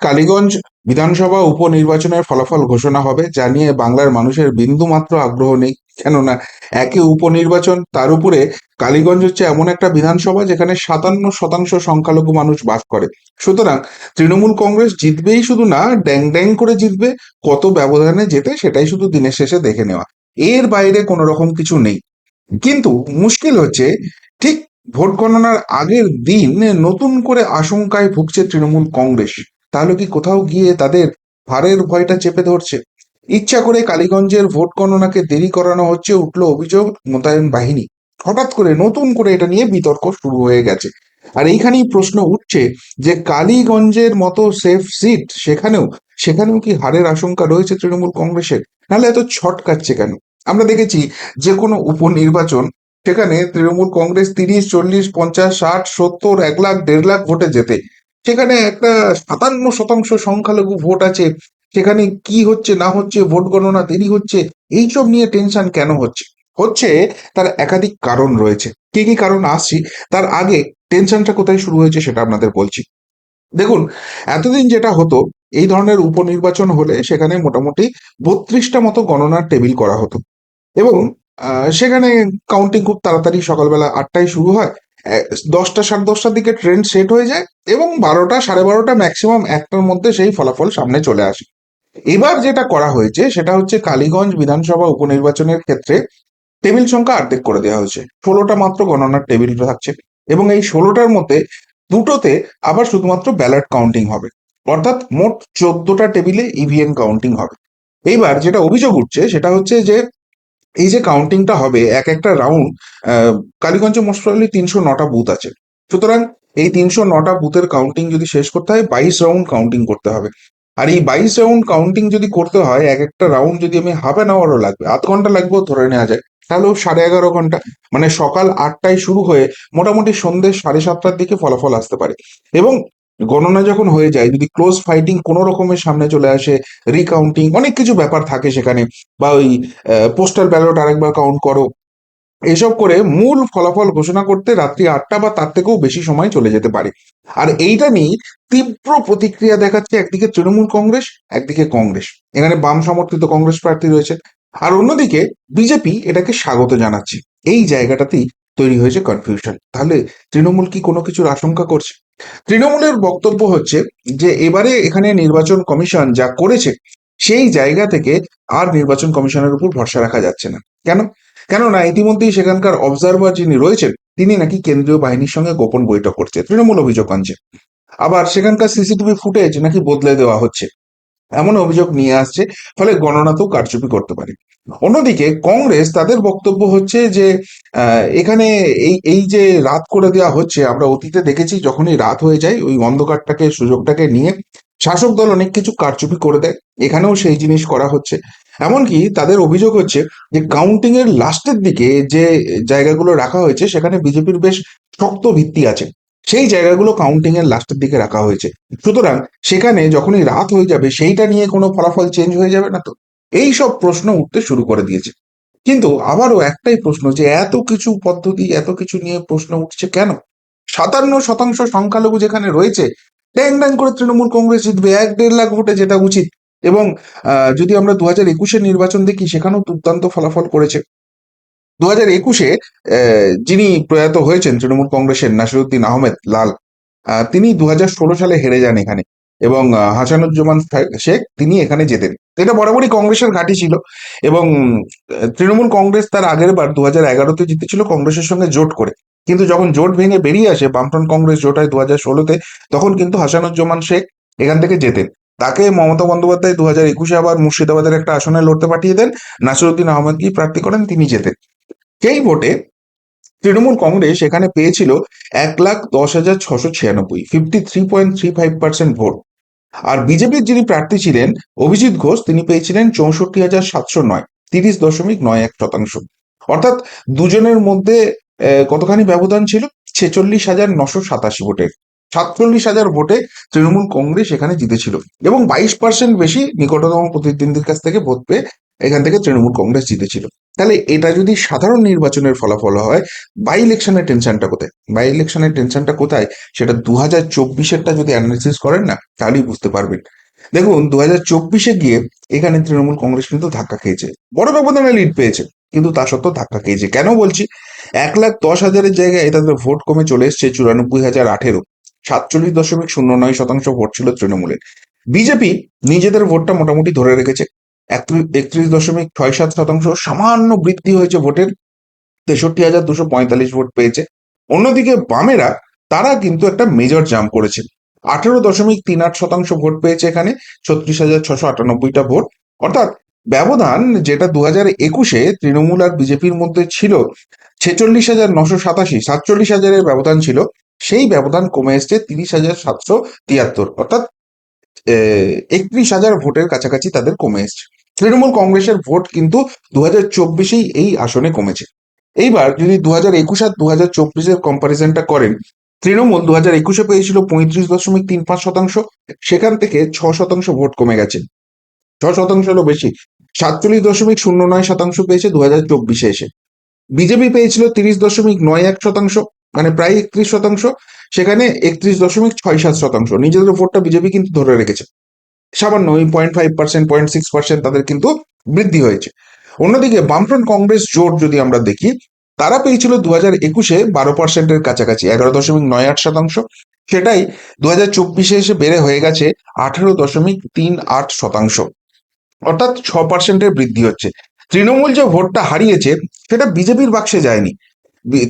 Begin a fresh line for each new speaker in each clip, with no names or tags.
কালীগঞ্জ বিধানসভা উপনির্বাচনের ফলাফল ঘোষণা হবে, যা নিয়ে বাংলার মানুষের বিন্দুমাত্র আগ্রহ নেই। কেননা, একে উপনির্বাচন, তার উপরে কালীগঞ্জ হচ্ছে এমন একটা বিধানসভা যেখানে সাতান্ন শতাংশ সংখ্যালঘু মানুষ বাস করে। সুতরাং তৃণমূল কংগ্রেস জিতবেই শুধু না, ড্যাং ড্যাং করে জিতবে, কত ব্যবধানে যেতে সেটাই শুধু দিনের শেষে দেখে নেওয়া। এর বাইরে কোনো রকম কিছু নেই। কিন্তু মুশকিল হচ্ছে, ঠিক ভোট গণনার আগের দিন নতুন করে আশঙ্কায় ভুগছে তৃণমূল কংগ্রেস। তাহলে কি কোথাও গিয়ে তাদের ভারের ভয়টা চেপে ধরছে? ইচ্ছা করে কালীগঞ্জের ভোট গণনাকে দেরি করানো হচ্ছে, উঠল অভিযোগ মোতায়েন বাহিনী। হঠাৎ করে নতুন করে এটা নিয়ে বিতর্ক শুরু হয়ে গেছে। আর এইখানেই প্রশ্ন উঠছে যে কালীগঞ্জের মতো সেফ সিট সেখানেও সেখানেও কি হারের আশঙ্কা রয়েছে তৃণমূল কংগ্রেসের? নাহলে এত ছটকাচ্ছে কেন? আমরা দেখেছি যে কোনো উপনির্বাচন সেখানে তৃণমূল কংগ্রেস তিরিশ, চল্লিশ, পঞ্চাশ, ষাট, সত্তর, এক লাখ, দেড় লাখ ভোটে যেতে সেখানে একটা সাতান্ন শতাংশ সংখ্যালঘু ভোট আছে। সেখানে কি হচ্ছে, না হচ্ছে, ভোট গণনা দেরি হচ্ছে, এইসব নিয়ে টেনশন কেন হচ্ছে? হচ্ছে তার একাধিক কারণ রয়েছে। কি কি কারণ আসছি, তার আগে টেনশনটা কোথায় শুরু হয়েছে সেটা আপনাদের বলছি। দেখুন, এতদিন যেটা হতো, এই ধরনের উপনির্বাচন হলে সেখানে মোটামুটি বত্রিশটা মতো গণনার টেবিল করা হতো। এবং সেখানে কাউন্টিং খুব তাড়াতাড়ি সকালবেলা আটটায় শুরু হয়। দশটা সাড়ে দশটার দিকে ট্রেন সেট হয়ে যায় এবং বারোটা সাড়ে বারোটা ম্যাক্সিমাম একটার মধ্যে সেই ফলাফল সামনে চলে আসে। এবার যেটা করা হয়েছে সেটা হচ্ছে কালীগঞ্জ বিধানসভা উপনির্বাচনের ক্ষেত্রে টেবিল সংখ্যা অর্ধেক করে দেওয়া হয়েছে। ষোলোটা মাত্র গণনার টেবিল থাকছে এবং এই ষোলোটার মধ্যে দুটোতে আবার শুধুমাত্র ব্যালট কাউন্টিং হবে। অর্থাৎ মোট চোদ্দটা টেবিলে ইভিএম কাউন্টিং হবে। এইবার যেটা অভিযোগ উঠছে সেটা হচ্ছে যে এই যে কাউন্টিংটা হবে, এক একটা রাউন্ড কালীগঞ্জে প্রবলি তিনশো নটা বুথ আছে। সুতরাং এই তিনশো নটা বুথের কাউন্টিং যদি শেষ করতে হয়, বাইশ রাউন্ড কাউন্টিং করতে হবে। আর এই বাইশ রাউন্ড কাউন্টিং যদি করতে হয়, এক একটা রাউন্ড যদি আমি হাফ অ্যান আওয়ারও লাগবে, আধ ঘণ্টা লাগবেও ধরে নেওয়া যায়। তাহলেও সাড়ে এগারো ঘণ্টা মানে সকাল আটটায় শুরু হয়ে মোটামুটি সন্ধ্যে সাড়ে সাতটার দিকে ফলাফল আসতে পারে। এবং গণনা যখন হয়ে যায়, যদি ক্লোজ ফাইটিং কোনো রকমের সামনে চলে আসে রিকাউন্টিং অনেক কিছু ব্যাপার থাকে সেখানে, বা ওই পোস্টাল ব্যালট আরেকবার কাউন্ট করো, এসব করে মূল ফলাফল ঘোষণা করতে রাত্রি আটটা বা তার থেকেও বেশি সময় চলে যেতে পারে। আর এইটা নিয়ে তীব্র প্রতিক্রিয়া দেখাচ্ছে একদিকে তৃণমূল কংগ্রেস, একদিকে কংগ্রেস। এখানে বাম সমর্থিত কংগ্রেস প্রার্থী রয়েছে। আর অন্যদিকে বিজেপি এটাকে স্বাগত জানাচ্ছে। এই জায়গাটাতেই তৈরি হয়েছে কনফিউশন তাহলে তৃণমূল কি কোনো কিছুর আশঙ্কা করছে? তৃণমূলের বক্তব্য হচ্ছে যে, এবারে এখানে নির্বাচন কমিশন যা করেছে, সেই জায়গা থেকে আর নির্বাচন কমিশনের উপর ভরসা রাখা যাচ্ছে না। কেন? কেননা ইতিমধ্যেই সেখানকার অবজারভার যিনি রয়েছেন, তিনি নাকি কেন্দ্রীয় বাহিনীর সঙ্গে গোপন বৈঠক করছে। তৃণমূল অভিযোগ আনছে। আবার সেখানকার সিসিটিভি ফুটেজ নাকি বদলে দেওয়া হচ্ছে। এমন অভিযোগ নিয়ে আসছে, ফলে গণনাতেও কারচুপি করতে পারে। অন্যদিকে কংগ্রেস তাদের বক্তব্য হচ্ছে যে এখানে এই এই যে রাত করে দেওয়া হচ্ছে, আমরা অতীতে দেখেছি যখনই রাত হয়ে যায়, ওই অন্ধকারটাকে, সুযোগটাকে নিয়ে শাসক দল অনেক কিছু কারচুপি করে দেয়। এখানেও সেই জিনিস করা হচ্ছে। এমনকি তাদের অভিযোগ হচ্ছে যে কাউন্টিং এর লাস্টের দিকে যে জায়গাগুলো রাখা হয়েছে, সেখানে বিজেপির বেশ শক্ত ভিত্তি আছে। সেই জায়গাগুলো কাউন্টিং এর লাস্টের দিকে রাখা হয়েছে। সুতরাং সেখানে যখনই রাত হয়ে যাবে, সেইটা নিয়ে কোনো ফলাফল চেঞ্জ হয়ে যাবে না তো? এই সব প্রশ্ন উঠতে শুরু করে দিয়েছে। কিন্তু আবারও একটাই প্রশ্ন যে, এত কিছু পদ্ধতি, এত কিছু নিয়ে প্রশ্ন উঠছে কেন? সাতান্ন শতাংশ সংখ্যালঘু যেখানে রয়েছে ট্যাং ট্যাং করে তৃণমূল কংগ্রেস জিতবে, এক দেড় লাখ ভোটে যেটা উচিত। এবং যদি আমরা দু হাজার একুশের নির্বাচন দেখি, সেখানেও দুর্দান্ত ফলাফল করেছে। দু যিনি প্রয়াত হয়েছেন তৃণমূল কংগ্রেসের নাসিরুদ্দিন আহমেদ লাল তিনি দু সালে হেরে যান এখানে এবং হাসানুজ্জামান শেখ তিনি এখানে যেতেন এটা বরাবরই কংগ্রেসের ঘাঁটি ছিল এবং তৃণমূল কংগ্রেস তার আগের বার দু হাজার এগারোতে জিতেছিল কংগ্রেসের সঙ্গে জোট করে। কিন্তু যখন জোট ভেঙে বেরিয়ে আসে বামফ্রন্ট কংগ্রেস জোট হয় দু হাজার ষোলোতে, তখন কিন্তু হাসানুজ্জামান শেখ এখান থেকে যেতেন তাকে মমতা বন্দ্যোপাধ্যায় দু হাজার একুশে আবার মুর্শিদাবাদের একটা আসনে লড়তে পাঠিয়ে দেন। নাসিরুদ্দিন আহমেদকে প্রার্থী করেন, তিনি যেতেন সেই ভোটে তৃণমূল কংগ্রেস এখানে পেয়েছিল এক লাখ দশ হাজার ছশো ছিয়ানব্বই fifty three point three five percent vote. আর বিজেপির যিনি প্রার্থী ছিলেন, অভিজিৎ ঘোষ, তিনি পেয়েছিলেন চৌষট্টি হাজার সাতশো নয়, তিরিশ দশমিক নয় এক শতাংশ। অর্থাৎ দুজনের মধ্যে কতখানি ব্যবধান ছিল? ছেচল্লিশ হাজার নশো সাতাশি ভোটের সাতচল্লিশ হাজার ভোটে তৃণমূল কংগ্রেস এখানে জিতেছিল। এবং বাইশ পার্সেন্ট বেশি নিকটতম প্রতিদ্বন্দ্বীর কাছ থেকে ভোট পেয়ে এখান থেকে তৃণমূল কংগ্রেস জিতেছিল। তাহলে এটা যদি সাধারণ নির্বাচনের ফলাফল হয় বাই ইলেকশনের টেনশনটা কোথায়? বাই ইলেকশনের টেনশনটা কোথায়? সেটা দু হাজার চব্বিশেরটা যদি অ্যানালিসিস করেন না, তাহলেই বুঝতে পারবেন। দেখুন দু হাজার চব্বিশে গিয়ে এখানে তৃণমূল কংগ্রেস কিন্তু ধাক্কা খেয়েছে। বড় ব্যবধানে লিড পেয়েছে, কিন্তু তা সত্ত্বেও ধাক্কা খেয়েছে। কেন বলছি? এক লাখ দশ হাজারের জায়গায় তাদের ভোট কমে চলে এসছে চুরানব্বই হাজার আঠেরো। সাতচল্লিশ দশমিক শূন্য নয় শতাংশ ভোট ছিল তৃণমূলের। বিজেপি নিজেদের ভোটটা মোটামুটি ধরে রেখেছে। একত্রিশ দশমিক ছয় সাত শতাংশ সামান্য বৃদ্ধি হয়েছে ভোটের। তেষট্টি হাজার দুশো পঁয়তাল্লিশ ভোট পেয়েছে। অন্যদিকে বামেরা, তারা কিন্তু একটা মেজর জাম্প করেছে। আঠেরো দশমিক তিন আট শতাংশ ভোট পেয়েছে এখানে, ছত্রিশ হাজার ছশো আটানব্বইটা ভোট। অর্থাৎ ব্যবধান যেটা দু হাজার একুশে তৃণমূল আর বিজেপির মধ্যে ছিল, ছেচল্লিশ হাজার নশো সাতাশি, সাতচল্লিশ হাজারের ব্যবধান ছিল, সেই ব্যবধান কমে এসছে তিরিশ হাজার সাতশো তিয়াত্তর। অর্থাৎ একত্রিশ হাজার ভোটের কাছাকাছি তাদের কমে এসছে। তৃণমূল কংগ্রেসের ভোট কিন্তু দু হাজার চব্বিশেই এই আসনে কমেছে। এইবার যদি দু হাজার একুশ আর দু হাজার চব্বিশের কম্পারিজনটা করেন, তৃণমূল দু হাজার একুশে পেয়েছিল পঁয়ত্রিশ দশমিক তিন পাঁচ শতাংশ, সেখান থেকে ছ শতাংশ ভোট কমে গেছে। ছ শতাংশ হলো বেশি, সাতচল্লিশ দশমিক শূন্য নয় শতাংশ পেয়েছে দু হাজার চব্বিশে এসে। বিজেপি পেয়েছিল তিরিশ দশমিক নয় এক শতাংশ মানে প্রায় একত্রিশ শতাংশ, সেখানে একত্রিশ দশমিক ছয় সাত শতাংশ। নিজেদের ভোটটা বিজেপি কিন্তু ধরে রেখেছে। সামান্য ওই point five percent point six percent তাদের কিন্তু বৃদ্ধি হয়েছে। অন্যদিকে বামফ্রন্ট কংগ্রেস জোট যদি আমরা দেখি, তারা পেয়েছিল দু হাজার একুশে বারো পার্সেন্টের কাছাকাছি, এগারো দশমিক নয় আট শতাংশ। সেটাই দু হাজার চব্বিশে এসে বেড়ে হয়ে গেছে আঠেরো দশমিক তিন আট শতাংশ। অর্থাৎ ছ পার্সেন্টের বৃদ্ধি হচ্ছে। তৃণমূল যে ভোটটা হারিয়েছে, সেটা বিজেপির বাক্সে যায়নি।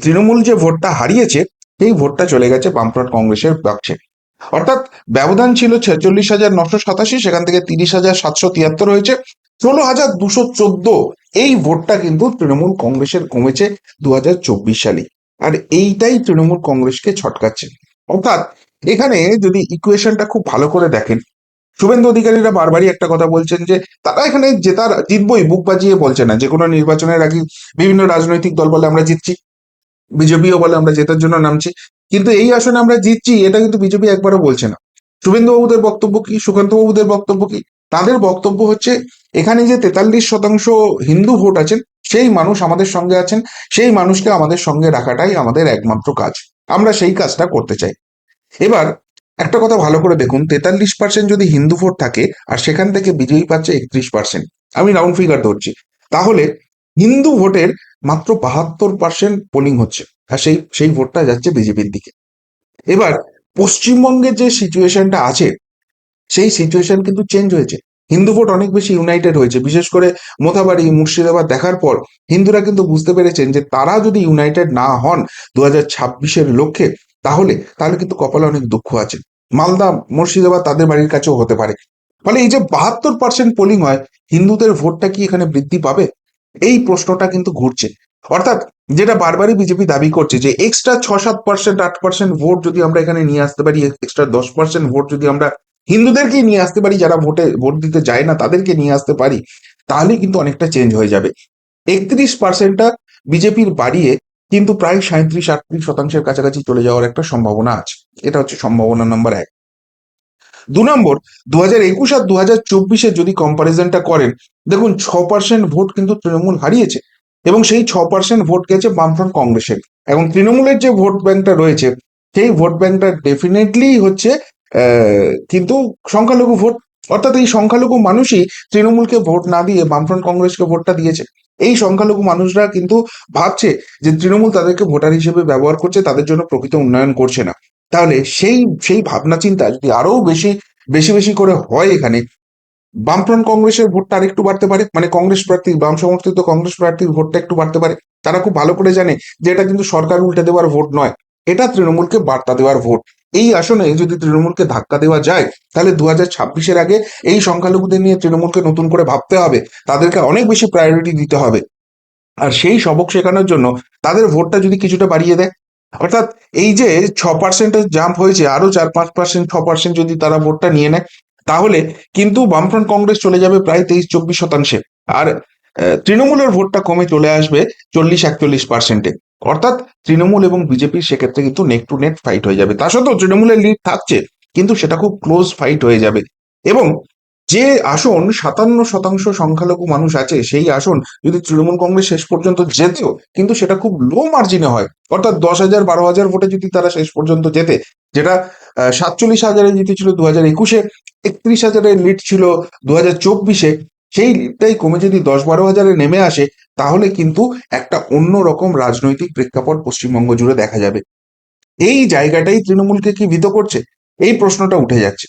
তৃণমূল যে ভোটটা হারিয়েছে, সেই ভোটটা চলে গেছে বামফ্রন্ট কংগ্রেসের বাক্সে। অর্থাৎ ব্যবধান ছিল ছেচল্লিশ হাজার নশো সাতাশি, সেখান থেকে তিরিশ হাজার সাতশো তিয়াত্তর হয়েছে। ষোলো হাজার দুশো চোদ্দ, এই ভোটটা কিন্তু তৃণমূল কংগ্রেসের কমেছে দু হাজার চব্বিশ সালে। আর এইটাই তৃণমূল কংগ্রেসকে ছটকাচ্ছে। অর্থাৎ এখানে যদি ইকুয়েশনটা খুব ভালো করে দেখেন, শুভেন্দু অধিকারীরা বারবারই একটা কথা বলছেন যে, তারা এখানে জেতার জিতবই বুক বাজিয়ে বলছে না। যে কোনো নির্বাচনের আগে বিভিন্ন রাজনৈতিক দল বলে আমরা জিতছি, বিজেপিও বলে আমরা জেতার জন্য নামছি। কিন্তু এই আসনে আমরা জিতছি, এটা কিন্তু বিজেপি একবারও বলছে না। শুভেন্দু বাবুদের বক্তব্য কি? সুকান্ত বাবুদের বক্তব্য কি? তাদের বক্তব্য হচ্ছে, এখানে যে তেতাল্লিশ শতাংশ হিন্দু ভোট আছেন, সেই মানুষ আমাদের সঙ্গে আছেন, সেই মানুষকে আমাদের সঙ্গে রাখাটাই আমাদের একমাত্র কাজ। আমরা সেই কাজটা করতে চাই। এবার, একটা কথা ভালো করে দেখুন, তেতাল্লিশ পার্সেন্ট যদি হিন্দু ভোট থাকে, আর সেখান থেকে বিজয়ী পাচ্ছে একত্রিশ পার্সেন্ট আমি রাউন্ড ফিগার ধরছি, তাহলে হিন্দু ভোটের মাত্র বাহাত্তর পার্সেন্ট পোলিং হচ্ছে। আর সেই সেই ভোটটা যাচ্ছে বিজেপির দিকে। এবার, পশ্চিমবঙ্গের যে সিচুয়েশনটা আছে, সেই সিচুয়েশন কিন্তু চেঞ্জ হয়েছে। হিন্দু ভোট অনেক বেশি ইউনাইটেড হয়েছে। বিশেষ করে মোথাবাড়ি, মুর্শিদাবাদ দেখার পর, হিন্দুরা কিন্তু বুঝতে পেরেছেন যে তারা যদি ইউনাইটেড না হন দু হাজার ছাব্বিশের লক্ষ্যে, তাহলে তাহলে কিন্তু কপালে অনেক দুঃখ আছে। মালদা, মুর্শিদাবাদ তাদের বাড়ির কাছেও হতে পারে। ফলে এই যে বাহাত্তর পার্সেন্ট পোলিং হয়, হিন্দুদের ভোটটা কি এখানে বৃদ্ধি পাবে? এই প্রশ্নটা কিন্তু ঘুরছে। অর্থাৎ যেটা বারবারই বিজেপি দাবি করছে যে এক্সট্রা ছ সাত পার্সেন্ট আট পার্সেন্ট ভোট যদি আমরা এখানে নিয়ে আসতে পারি এক্সট্রা দশ পার্সেন্ট ভোট যদি আমরা হিন্দুদেরকেই নিয়ে আসতে পারি, যারা ভোটে, ভোট দিতে যায় না, তাদেরকে নিয়ে আসতে পারি, তাহলে কিন্তু অনেকটা চেঞ্জ হয়ে যাবে। একত্রিশ পার্সেন্টটা বিজেপির বাড়িয়ে কিন্তু প্রায় সাঁত্রিশ আটত্রিশ শতাংশের কাছাকাছি চলে যাওয়ার একটা সম্ভাবনা আছে। এটা হচ্ছে সম্ভাবনা নাম্বার এক। দু নম্বর দু হাজার একুশ আর দু হাজার চব্বিশে যদি কম্পারিজনটা করেন, দেখুন ছ পার্সেন্ট ভোট কিন্তু তৃণমূল হারিয়েছে। এবং সেই ছ পার্সেন্ট ভোট গেছে বামফ্রন্ট কংগ্রেসের। এখন তৃণমূলের যে ভোট ব্যাংকটা রয়েছে, সেই ভোট ব্যাংকটা ডেফিনেটলি হচ্ছে কিন্তু সংখ্যালঘু ভোট অর্থাৎ এই সংখ্যালঘু মানুষই তৃণমূলকে ভোট না দিয়ে বামফ্রন্ট কংগ্রেসকে ভোটটা দিয়েছে। এই সংখ্যালঘু মানুষরা কিন্তু ভাবছে যে তৃণমূল তাদেরকে ভোটার হিসেবে ব্যবহার করছে, তাদের জন্য প্রকৃত উন্নয়ন করছে না। তাহলে সেই সেই ভাবনা চিন্তা যদি আরও বেশি বেশি বেশি করে হয় এখানে বামফ্রন্ট কংগ্রেসের ভোটটা আরেকটু বাড়তে পারে মানে কংগ্রেস প্রার্থী, বাম সমর্থিত কংগ্রেস প্রার্থীর ভোটটা একটু বাড়তে পারে। তারা খুব ভালো করে জানে যে এটা কিন্তু সরকার উল্টে দেওয়ার ভোট নয়, এটা তৃণমূলকে বার্তা দেওয়ার ভোট। এই আসনে যদি তৃণমূলকে ধাক্কা দেওয়া যায়, তাহলে দু হাজার ছাব্বিশের আগে এই সংখ্যালঘুদের নিয়ে তৃণমূলকে নতুন করে ভাবতে হবে, তাদেরকে অনেক বেশি প্রায়োরিটি দিতে হবে। আর সেই সবক শেখানোর জন্য তাদের ভোটটা যদি কিছুটা বাড়িয়ে দেয়, অর্থাৎ এই যে ছ পার্সেন্টের জাম্প হয়েছে, আরও চার পাঁচ পার্সেন্ট ছ পার্সেন্ট যদি তারা ভোটটা নিয়ে নেয় তাহলে কিন্তু বামফ্রন্ট কংগ্রেস চলে যাবে প্রায় তেইশ চব্বিশ শতাংশে। আর তৃণমূলের ভোটটা কমে চলে আসবে চল্লিশ একচল্লিশ পার্সেন্টে। অর্থাৎ তৃণমূল এবং বিজেপির সেক্ষেত্রে কিন্তু নেট টু নেট ফাইট হয়ে যাবে। তা সত্ত্বেও তৃণমূলের লিড থাকছে, কিন্তু সেটা খুব ক্লোজ ফাইট হয়ে যাবে। এবং যে আসন সাতান্ন শতাংশ সংখ্যালঘু মানুষ আছে, সেই আসন যদি তৃণমূল কংগ্রেস শেষ পর্যন্ত যেতেও কিন্তু সেটা খুব লো মার্জিনে হয়। অর্থাৎ দশ হাজার, বারো হাজার ভোটে যদি তারা শেষ পর্যন্ত যেতে যেটা সাতচল্লিশ হাজারে জিতেছিল দু হাজার একুশে, একত্রিশ হাজারের লিড ছিল দু হাজার চব্বিশে, সেই লিডটাই কমে যদি দশ, বারো হাজারে নেমে আসে, তাহলে কিন্তু একটা অন্য রকম রাজনৈতিক প্রেক্ষাপট পশ্চিমবঙ্গ জুড়ে দেখা যাবে। এই জায়গাটাই তৃণমূলকে কি ভীত করছে? এই প্রশ্নটা উঠে যাচ্ছে।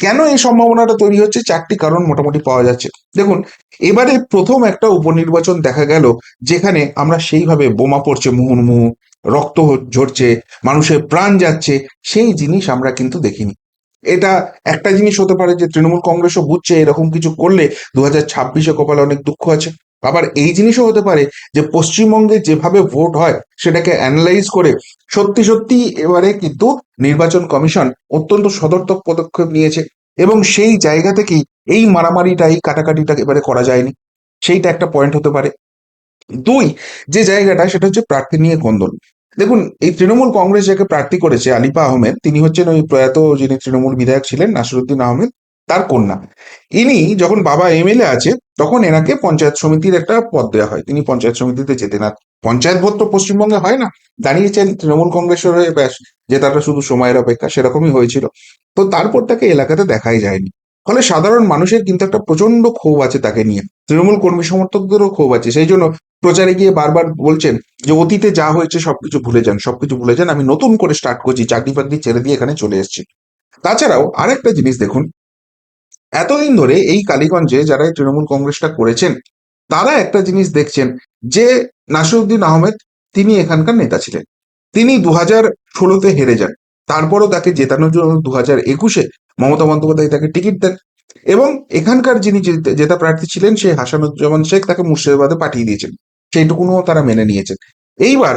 কেন এই সম্ভাবনাটা তৈরি হচ্ছে? চারটি কারণ মোটামুটি পাওয়া যাচ্ছে। দেখুন, এবারে প্রথম একটা উপনির্বাচন দেখা গেল যেখানে আমরা সেইভাবে বোমা পড়ছে মুহুর্মুহু রক্ত ঝরছে, মানুষের প্রাণ যাচ্ছে, সেই জিনিস আমরা কিন্তু দেখিনি। এটা একটা জিনিস হতে পারে যে তৃণমূল কংগ্রেসও বুঝছে এরকম কিছু করলে দু হাজার ছাব্বিশে কপালে অনেক দুঃখ আছে। আবার এই জিনিসও হতে পারে যে পশ্চিমবঙ্গে যেভাবে ভোট হয় সেটাকে অ্যানালাইজ করে সত্যি সত্যি এবারে কিন্তু নির্বাচন কমিশন অত্যন্ত সদর্থক পদক্ষেপ নিয়েছে এবং সেই জায়গা থেকেই এই মারামারিটা এই কাটাকাটিটা এবারে করা যায়নি। সেইটা একটা পয়েন্ট হতে পারে। দুই, যে জায়গাটা সেটা হচ্ছে প্রার্থী নিয়ে কন্দল দেখুন, এই তৃণমূল কংগ্রেস যাকে প্রার্থী করেছে আলিপা আহমেদ, তিনি হচ্ছেন ওই প্রয়াত যিনি তৃণমূল বিধায়ক ছিলেন, নাসিরুদ্দিন আহমেদ তার কন্যা। ইনি যখন বাবা এমএলএ আছে, তখন এনাকে পঞ্চায়েত সমিতির একটা পদ দেওয়া হয়। তিনি পঞ্চায়েত সমিতিতে যেতে না পঞ্চায়েত ভোট তো পশ্চিমবঙ্গে হয় না। দাঁড়িয়েছেন তৃণমূল কংগ্রেসের হয়ে ব্যাস। জেতাটা শুধু সময়ের অপেক্ষা, সেরকমই হয়েছিল। তো তারপর তাকে এলাকাতে দেখাই যায়নি। ফলে সাধারণ মানুষের কিন্তু একটা প্রচণ্ড ক্ষোভ আছে তাকে নিয়ে। তৃণমূল কর্মী সমর্থকদেরও ক্ষোভ আছে। সেই জন্য প্রচারে গিয়ে বারবার বলছেন যে, অতীতে যা হয়েছে সবকিছু ভুলে যান, সবকিছু ভুলে যান। আমি নতুন করে স্টার্ট করছি। চাকরি বাকরি ছেড়ে দিয়ে এখানে চলে এসেছি। তাছাড়াও আরেকটা জিনিস দেখুন। এতদিন ধরে এই কালীগঞ্জে যারা তৃণমূল কংগ্রেসটা করেছেন, তারা একটা জিনিস দেখছেন যে নাসিরুদ্দিন আহমেদ তিনি এখানকার নেতা ছিলেন। তিনি দু হাজার ষোলোতে হেরে যান। তারপরও তাকে জেতানোর জন্য দু হাজার একুশে মমতা বন্দ্যোপাধ্যায় তাকে টিকিট দেন এবং এখানকার যিনি জেতা- জেতা প্রার্থী ছিলেন সেই হাসানুজ্জামান শেখ তাকে মুর্শিদাবাদে পাঠিয়ে দিয়েছেন। সেইটুকুনও তারা মেনে নিয়েছেন। এইবার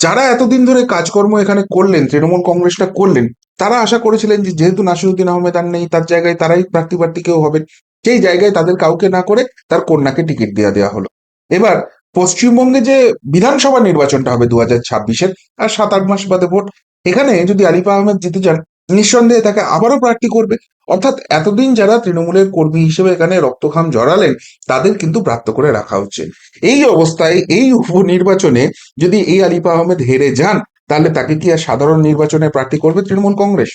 যারা এতদিন ধরে কাজকর্ম এখানে করলেন, তৃণমূল কংগ্রেসটা করলেন তারা আশা করেছিলেন যে যেহেতু নাসিরুদ্দিন আহমেদ আর নেই, তার জায়গায় তারাই প্রার্থী প্রার্থী কেউ হবেন। সেই জায়গায় তাদের কাউকে না করে তার কন্যাকে টিকিট দেওয়া দেওয়া হলো। এবার পশ্চিমবঙ্গে যে বিধানসভা নির্বাচনটা হবে দু হাজার ছাব্বিশের, আর সাত আট মাস বাদে ভোট, এখানে যদি আলিফা আহমেদ জিতে যান, নিঃসন্দেহে তাকে আবারও প্রার্থী করবে। অর্থাৎ এতদিন যারা তৃণমূলের কর্মী হিসেবে এখানে রক্তখাম জড়ালেন, তাদের কিন্তু প্রাপ্ত করে রাখা হচ্ছে এই অবস্থায় এই উপনির্বাচনে যদি এই আলিফা আহমেদ হেরে যান তাহলে তাকে কি আর সাধারণ নির্বাচনে প্রার্থী করবে তৃণমূল কংগ্রেস?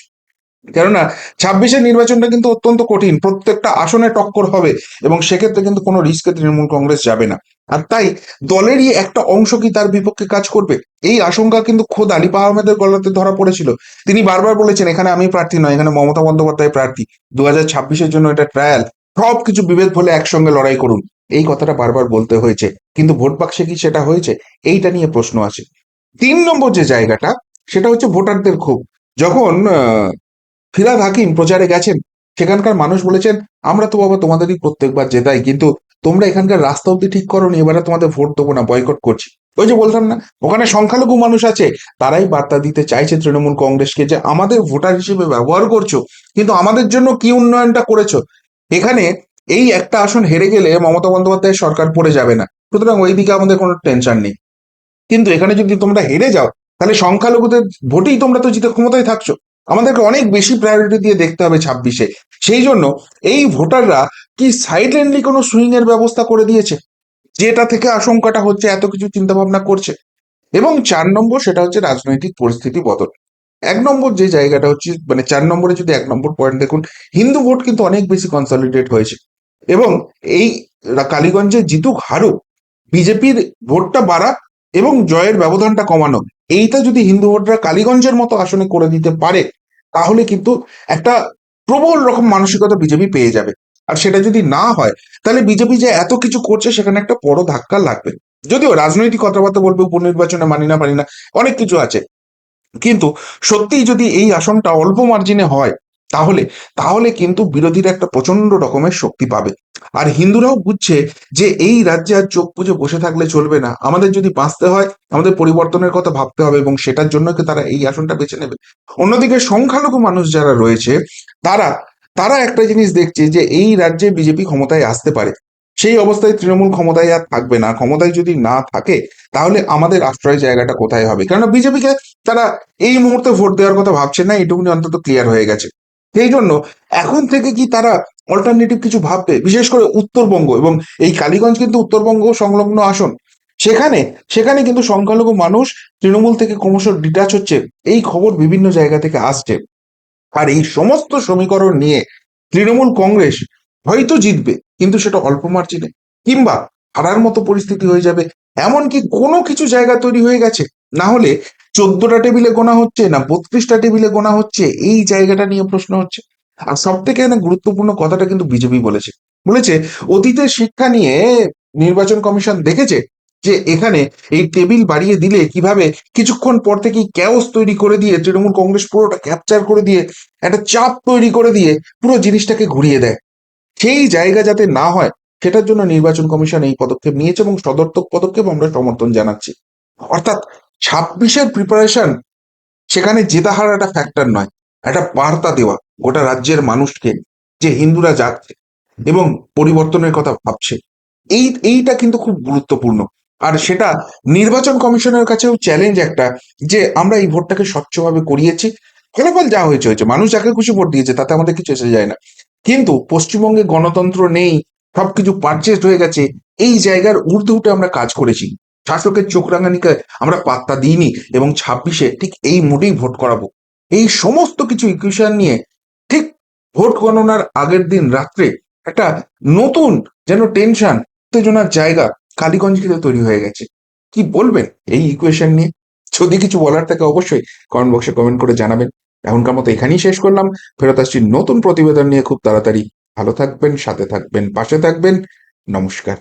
কেননা ছাব্বিশের নির্বাচনটা কিন্তু অত্যন্ত কঠিন, প্রত্যেকটা আসনে টক্কর হবে এবং সেক্ষেত্রে কিন্তু কোনো রিস্কে তৃণমূল কংগ্রেস যাবে না। আর তাই দলেরই একটা অংশ কি তার বিপক্ষে কাজ করবে? এই আশঙ্কা কিন্তু খোদ আলিপা আহমেদের গলাতে ধরা পড়েছিল। তিনি বারবার বলেছেন, এখানে আমি প্রার্থী নয়, এখানে মমতা বন্দ্যোপাধ্যায় প্রার্থী। দু হাজার ছাব্বিশের জন্য এটা ট্রায়াল সব কিছু বিভেদ হলে একসঙ্গে লড়াই করুন। এই কথাটা বারবার বলতে হয়েছে। কিন্তু ভোট বাক্সে কি সেটা হয়েছে? এইটা নিয়ে প্রশ্ন আছে। তিন নম্বর যে জায়গাটা, সেটা হচ্ছে ভোটারদের ক্ষোভ। যখন ফিরাদ হাকিম প্রচারে গেছেন, সেখানকার মানুষ বলেছেন, আমরা তো বাবা তোমাদেরই প্রত্যেকবার জেতাই, কিন্তু তোমরা এখানকার রাস্তা অব্দি ঠিক করো নি, এবারে তোমাদের ভোট দেবো না, বয়কট করছি। ওই যে বলতাম না, ওখানে সংখ্যালঘু মানুষ আছে, তারাই বার্তা দিতে চাইছে তৃণমূল কংগ্রেসকে যে, আমাদের ভোটার হিসেবে ব্যবহার করছ, কিন্তু আমাদের জন্য কি উন্নয়নটা করেছ? এখানে এই একটা আসন হেরে গেলে মমতা বন্দ্যোপাধ্যায়ের সরকার পড়ে যাবে না। সুতরাং ওইদিকে আমাদের কোনো টেনশন নেই। কিন্তু এখানে যদি তোমরা হেরে যাও, তাহলে সংখ্যালঘুদের ভোটেই তোমরা তো জিতে ক্ষমতায় থাকছো। আমাদেরকে অনেক বেশি প্রায়োরিটি দিয়ে দেখতে হবে ছাব্বিশে। সেই জন্য এই ভোটাররা কি সাইডেন্ডলি কোনো সুইং এর ব্যবস্থা করে দিয়েছে? যেটা থেকে আশঙ্কাটা হচ্ছে, এত কিছু চিন্তা ভাবনা করছে। এবং চার নম্বর সেটা হচ্ছে রাজনৈতিক পরিস্থিতি বদল। এক নম্বর যে জায়গাটা হচ্ছে মানে চার নম্বরে যদি এক নম্বর পয়েন্ট দেখুন, হিন্দু ভোট কিন্তু অনেক বেশি কনসলিডেট হয়েছে। এবং এই কালীগঞ্জে জিতুক হারুক, বিজেপির ভোটটা বাড়া এবং জয়ের ব্যবধানটা কমানো। এইটা যদি হিন্দু ভোটরা কালীগঞ্জের মতো আসনে করে দিতে পারে, তাহলে কিন্তু একটা প্রবল রকম মানসিকতা বিজেপি পেয়ে যাবে। আর সেটা যদি না হয়, তাহলে বিজেপি যে এত কিছু করছে, সেখানে একটা বড় ধাক্কা লাগবে। যদিও রাজনৈতিক কথাবার্তা বলবে, উপনির্বাচনে মানি না মানি না, অনেক কিছু আছে। কিন্তু সত্যিই যদি এই আসনটা অল্প মার্জিনে হয় তাহলে তাহলে কিন্তু বিরোধীরা একটা প্রচণ্ড রকমের শক্তি পাবে। আর হিন্দুরাও বুঝছে যে এই রাজ্যে আর চোখ বুঝে বসে থাকলে চলবে না। আমাদের যদি বাঁচতে হয়, আমাদের পরিবর্তনের কথা ভাবতে হবে এবং সেটার জন্য তারা এই আসনটা বেছে নেবে। অন্যদিকে সংখ্যালঘু মানুষ যারা রয়েছে, তারা তারা একটা জিনিস দেখছে যে এই রাজ্যে বিজেপি ক্ষমতায় আসতে পারে। সেই অবস্থায় তৃণমূল ক্ষমতায় আর থাকবে না। ক্ষমতায় যদি না থাকে, তাহলে আমাদের আশ্রয় জায়গাটা কোথায় হবে? কেননা বিজেপিকে তারা এই মুহূর্তে ভোট দেওয়ার কথা ভাবছে না এটুকুনি অন্তত ক্লিয়ার হয়ে গেছে। সেই জন্য এখন থেকে কি তারা অল্টারনেটিভ কিছু ভাববে? বিশেষ করে উত্তরবঙ্গ এবং এই কালীগঞ্জ কিন্তু উত্তরবঙ্গ সংলগ্ন আসন। সেখানে সেখানে কিন্তু সংখ্যালঘু মানুষ তৃণমূল থেকে ক্রমশ ডিটাচ হচ্ছে। এই খবর বিভিন্ন জায়গা থেকে আসছে। আর এই সমস্ত সমীকরণ নিয়ে তৃণমূল কংগ্রেস হয়তো জিতবে, কিন্তু সেটা অল্প মার্জিনে কিংবা হারার মতো পরিস্থিতি হয়ে যাবে। এমনকি কোনো কিছু জায়গা তৈরি হয়ে গেছে। না হলে চোদ্দটা টেবিলে গোনা হচ্ছে না বত্রিশটা টেবিলে গোনা হচ্ছে? এই জায়গাটা নিয়ে প্রশ্ন হচ্ছে। আর সব থেকে গুরুত্বপূর্ণ কথাটা কিন্তু বিজেপি বলেছে। বলেছে অতীতের শিক্ষা নিয়ে নির্বাচন কমিশন দেখেছে যে এখানে এই টেবিল বাড়িয়ে দিলে কীভাবে কিছুক্ষণ পর থেকেই ক্যাওস তৈরি করে দিয়ে তৃণমূল কংগ্রেস পুরোটা ক্যাপচার করে দিয়ে, একটা চাপ তৈরি করে দিয়ে পুরো জিনিসটাকে ঘুরিয়ে দেয়। সেই জায়গা যাতে না হয়, সেটার জন্য নির্বাচন কমিশন এই পদক্ষেপ নিয়েছে এবং সদর্থক পদক্ষেপ আমরা সমর্থন জানাচ্ছি। অর্থাৎ ছাব্বিশের প্রিপারেশন সেখানে জেতা হার একটা ফ্যাক্টর নয়, একটা বার্তা দেওয়া গোটা রাজ্যের মানুষকে যে হিন্দুরা যাচ্ছে এবং পরিবর্তনের কথা ভাবছে। এই, এইটা কিন্তু খুব গুরুত্বপূর্ণ। আর সেটা নির্বাচন কমিশনের কাছেও চ্যালেঞ্জ একটা যে আমরা এই ভোটটাকে স্বচ্ছভাবে করিয়েছি। ফলাফল যা হয়েছে হয়েছে। মানুষ যাকে খুশি ভোট দিয়েছে, তাতে আমাদের কিছু এসে যায় না। কিন্তু পশ্চিমবঙ্গে গণতন্ত্র নেই, সবকিছু পারচেস্ট হয়ে গেছে, এই জায়গার ঊর্ধ্বে উঠে আমরা কাজ করেছি। শাসকের চোখ রাঙানিকে আমরা পাত্তা দিইনি এবং ছাব্বিশে ঠিক এই মোটেই ভোট করাবো। এই সমস্ত কিছু ইকুয়েশন নিয়ে ঠিক ভোট গণনার আগের দিন রাত্রে একটা নতুন যেন টেনশন উত্তেজনার জায়গা কালীগঞ্জ ঘিরে তৈরি হয়ে গেছে। কি বলবেন এই ইকুয়েশন নিয়ে? যদি কিছু বলার থাকে অবশ্যই কমেন্ট বক্সে কমেন্ট করে জানাবেন। এখনকার মতো এখানেই শেষ করলাম। ফেরত আসছি নতুন প্রতিবেদন নিয়ে। খুব তাড়াতাড়ি। ভালো থাকবেন, সাথে থাকবেন, পাশে থাকবেন। নমস্কার।